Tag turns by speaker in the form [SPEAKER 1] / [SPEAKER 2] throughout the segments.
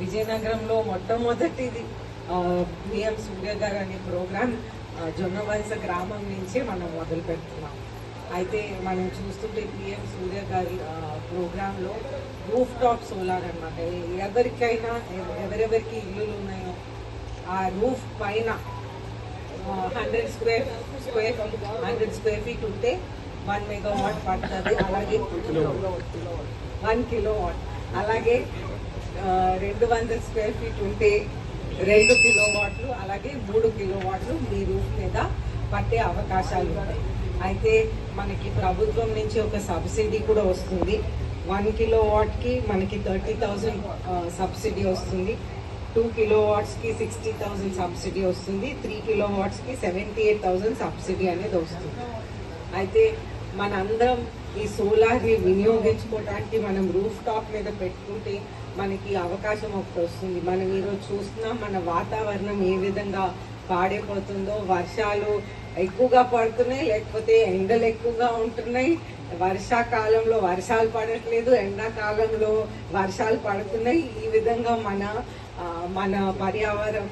[SPEAKER 1] విజయనగరంలో మొట్టమొదటిది పిఎం సూర్య గారు అనే ప్రోగ్రామ్ జొన్నవలస గ్రామం నుంచి మనం మొదలు పెడుతున్నాం అయితే మనం చూస్తుంటే పిఎం సూర్య గారి ప్రోగ్రాంలో రూఫ్ టాప్ సోలార్ అనమాట ఎవరికైనా ఎవ- ఎవరెవరికి ఇల్లులు ఉన్నాయో ఆ రూఫ్ పైన hundred square square hundred square feet ఉంటే వన్ మెగావాట్ పడుతుంది. అలాగే వన్ కిలో వాట్. అలాగే రెండు వందల స్క్వేర్ ఫీట్ ఉంటే రెండు కిలో వాట్లు అలాగే మూడు కిలో వాట్లు మీ రూఫ్ మీద పట్టే అవకాశాలు ఉంటాయి. అయితే మనకి ప్రభుత్వం నుంచి ఒక సబ్సిడీ కూడా వస్తుంది. వన్ కిలో వాట్కి మనకి థర్టీ థౌజండ్ సబ్సిడీ వస్తుంది. టూ కిలో వాట్స్కి సిక్స్టీ థౌజండ్ సబ్సిడీ వస్తుంది. త్రీ కిలో వాట్స్కి సెవెంటీ ఎయిట్ థౌజండ్ సబ్సిడీ అనేది వస్తుంది. అయితే మనందరం ఈ సోలార్ని వినియోగించుకోవడానికి మనం రూఫ్ టాప్ మీద పెట్టుకుంటే మనకి అవకాశం ఒకటి వస్తుంది. మనం ఈరోజు చూస్తున్నాం మన వాతావరణం ఏ విధంగా పాడైపోతుందో వర్షాలు ఎక్కువగా పడుతున్నాయి లేకపోతే ఎండలు ఎక్కువగా ఉంటున్నాయి. వర్షాకాలంలో వర్షాలు పడట్లేదు ఎండాకాలంలో వర్షాలు పడుతున్నాయి. ఈ విధంగా మన మన పర్యావరణం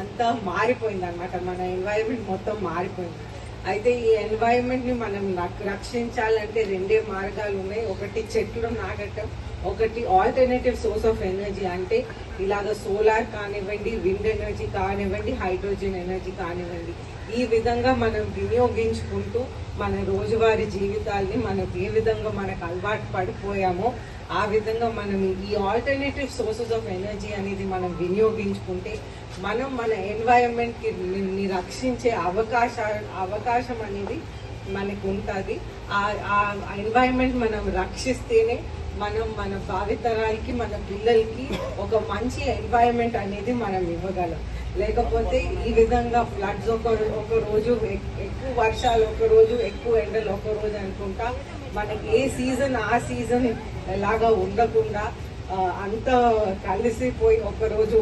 [SPEAKER 1] అంతా మారిపోయింది అనమాట మన ఎన్వైరన్మెంట్ మొత్తం మారిపోయింది. అయితే ఈ ఎన్వైరన్మెంట్ని మనం రక్- రక్షించాలంటే రెండే మార్గాలు ఉన్నాయి. ఒకటి చెట్లు నాటడం ఒకటి ఆల్టర్నేటివ్ సోర్స్ ఆఫ్ ఎనర్జీ అంటే ఇలాగ సోలార్ కానివ్వండి విండ్ ఎనర్జీ కానివ్వండి హైడ్రోజన్ ఎనర్జీ కానివ్వండి. ఈ విధంగా మనం వినియోగించుకుంటూ మన రోజువారీ జీవితాల్ని మనకు ఏ విధంగా మనకు అలవాటు పడిపోయామో ఆ విధంగా మనం ఈ ఆల్టర్నేటివ్ సోర్సెస్ ఆఫ్ ఎనర్జీ అనేది మనం వినియోగించుకుంటే మనం మన ఎన్వైరన్మెంట్కి ని- రక్షించే అవకాశ అవకాశం అనేది మనకు ఉంటుంది ఆ ఎన్వైరన్మెంట్ మనం రక్షిస్తేనే మనం మన భావితరాలకి మన పిల్లలకి ఒక మంచి ఎన్వైరన్మెంట్ అనేది మనం ఇవ్వగలం. లేకపోతే ఈ విధంగా ఫ్లడ్స్ ఒక ఒక రోజు ఎక్కువ వర్షాలు ఒక రోజు ఎక్కువ ఎండలు ఒక రోజు అనుకుంటా మనకి ఏ సీజన్ ఆ సీజన్ లాగా ఉండకుండా అంత కలిసిపోయి ఒకరోజు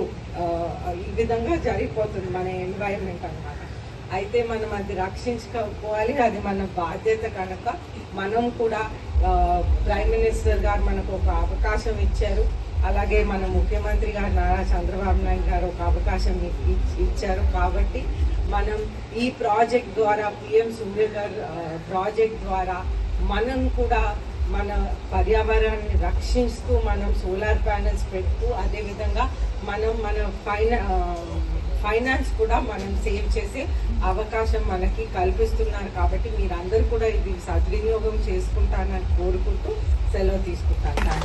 [SPEAKER 1] ఈ విధంగా జరిగిపోతుంది మన ఎన్వైరన్మెంట్ అనమాట అయితే మనం అది రక్షించుకోవాలి అది మన బాధ్యత కనుక మనం కూడా ప్రైమ్ మినిస్టర్ గారు మనకు ఒక అవకాశం ఇచ్చారు. అలాగే మన ముఖ్యమంత్రి గారు నారా చంద్రబాబు నాయుడు గారు ఒక అవకాశం ఇచ్చారు. కాబట్టి మనం ఈ ప్రాజెక్ట్ ద్వారా పిఎం సూర్య గారు ప్రాజెక్ట్ ద్వారా మనం కూడా మన పర్యావరణాన్ని రక్షిస్తూ మనం సోలార్ ప్యానెల్స్ పెడుతూ అదేవిధంగా మనం మన ఫైనా ఫైనాన్స్ కూడా మనం సేవ్ చేసే అవకాశం మనకి కల్పిస్తున్నారు కాబట్టి మీరందరూ కూడా ఇది సద్వినియోగం చేసుకుంటానని కోరుకుంటూ సెలవు తీసుకుంటాను.